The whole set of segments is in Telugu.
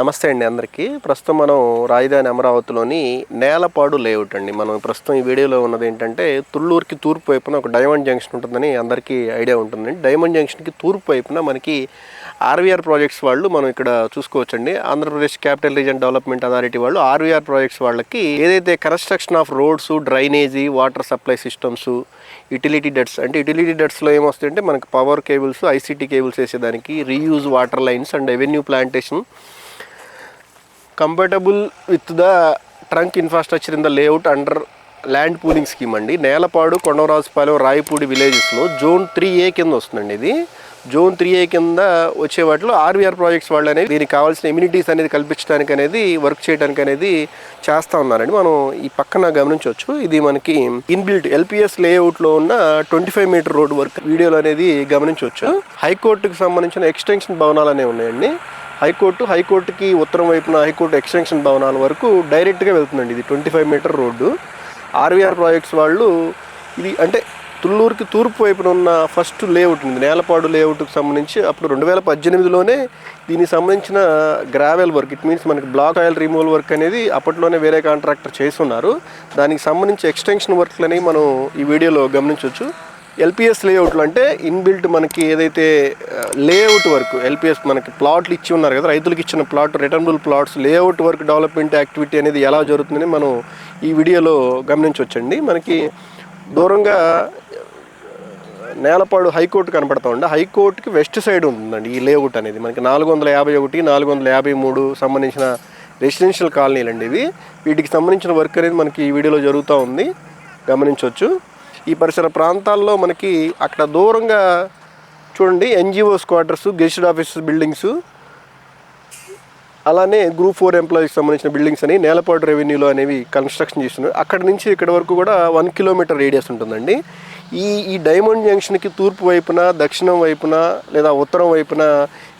నమస్తే అండి అందరికీ. ప్రస్తుతం మనం రాజధాని అమరావతిలోని నేలపాడు లేఅవుట్ అండి. మనం ప్రస్తుతం ఈ వీడియోలో ఉన్నది ఏంటంటే తుళ్ళూరుకి తూర్పు వైపున ఒక డైమండ్ జంక్షన్ ఉంటుందని అందరికీ ఐడియా ఉంటుందండి. డైమండ్ జంక్షన్కి తూర్పు వైపున మనకి ఆర్వీఆర్ ప్రాజెక్ట్స్ వాళ్ళు మనం ఇక్కడ చూసుకోవచ్చండి. Andhra Pradesh capital region development authority వాళ్ళు ఆర్వీఆర్ ప్రాజెక్ట్స్ వాళ్ళకి ఏదైతే construction of roads drainage water supply systems utility ducts అంటే యుటిలిటీ డెట్స్లో ఏమొస్తాయంటే మనకి power cables ICT cables వేసేదానికి reuse water lines and revenue plantation comfortable with the trunk infrastructure in the layout under land pooling scheme అండి. నేలపాడు కొండవరాజుపాలెం రాయపూడి విలేజెస్లో జోన్ త్రీ ఏ కింద వస్తుందండి ఇది. జోన్ త్రీ ఏ కింద వచ్చే వాటిలో ఆర్వీఆర్ ప్రాజెక్ట్స్ వాళ్ళు అనేది దీనికి కావాల్సిన ఇమ్యూనిటీస్ అనేది కల్పించడానికి అనేది వర్క్ చేయడానికి అనేది చేస్తూ ఉన్నారండి. మనం ఈ పక్కన గమనించవచ్చు. ఇది మనకి ఇన్బిల్ట్ ఎల్పిఎస్ లేఅవుట్లో ఉన్న twenty five meter road work వీడియోలు అనేది గమనించవచ్చు. హైకోర్టుకు సంబంధించిన ఎక్స్టెన్షన్ భవనాలు అనేవి ఉన్నాయండి. హైకోర్టు హైకోర్టుకి ఉత్తరం వైపున హైకోర్టు ఎక్స్టెన్షన్ భవనాల వరకు డైరెక్ట్గా వెళ్తుందండి ఇది twenty five meter road. RVR projects వాళ్ళు ఇది అంటే తుళ్ళూరుకి తూర్పు వైపున ఉన్న ఫస్ట్ లేఅవుట్ ఉంది. నేలపాడు లేఅవుట్కి సంబంధించి అప్పుడు రెండు వేల పద్దెనిమిదిలోనే దీనికి సంబంధించిన గ్రావెల్ వర్క్ ఇట్ మీన్స్ మనకి బ్లాక్ ఆయిల్ రిమూవల్ వర్క్ అనేది అప్పట్లోనే వేరే కాంట్రాక్టర్ చేస్తున్నారు. దానికి సంబంధించి ఎక్స్టెన్షన్ వర్క్లు అనేవి మనం ఈ వీడియోలో గమనించవచ్చు ఎల్పిఎస్ లేఅవుట్లు అంటే ఇన్బిల్ట్ మనకి ఏదైతే లేఅవుట్ వర్క్ ఎల్పిఎస్ మనకి ప్లాట్లు ఇచ్చి ఉన్నారు కదా రైతులకు ఇచ్చిన plot returnable plots layout work development activity అనేది ఎలా జరుగుతుందని మనం ఈ వీడియోలో గమనించవచ్చండి. మనకి దూరంగా నేలపాడు హైకోర్టు కనపడతా ఉండే హైకోర్టుకి వెస్ట్ సైడ్ ఉంటుందండి ఈ లేఅవుట్ అనేది. మనకి నాలుగు వందల యాభై ఒకటి నాలుగు వందల యాభై మూడు సంబంధించిన రెసిడెన్షియల్ కాలనీలు అండి ఇవి. వీటికి సంబంధించిన వర్క్ అనేది మనకి ఈ వీడియోలో జరుగుతూ ఉంది. గమనించవచ్చు. ఈ పరిసర ప్రాంతాల్లో మనకి అక్కడ దూరంగా చూడండి NGOs quarters guest office buildings అలానే గ్రూప్ ఫోర్ ఎంప్లాయీకి సంబంధించిన బిల్డింగ్స్ అని నేలపాటు రెవెన్యూలో అనేవి కన్స్ట్రక్షన్ చేస్తున్నారు. అక్కడ నుంచి ఇక్కడ వరకు కూడా వన్ కిలోమీటర్ రేడియస్ ఉంటుందండి. ఈ ఈ డైమండ్ జంక్షన్కి తూర్పు వైపున దక్షిణం వైపున లేదా ఉత్తరం వైపున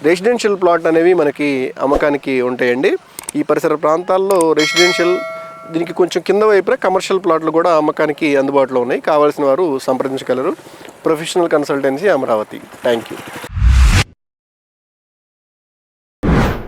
రెసిడెన్షియల్ ప్లాట్ అనేవి మనకి అమ్మకానికి ఉంటాయండి. ఈ పరిసర ప్రాంతాల్లో రెసిడెన్షియల్ దీనికి కొంచెం కింద వైపున కమర్షియల్ ప్లాట్లు కూడా అమ్మకానికి అందుబాటులో ఉన్నాయి. కావాల్సిన వారు సంప్రదించగలరు. Professional consultancy Amaravati. Thank you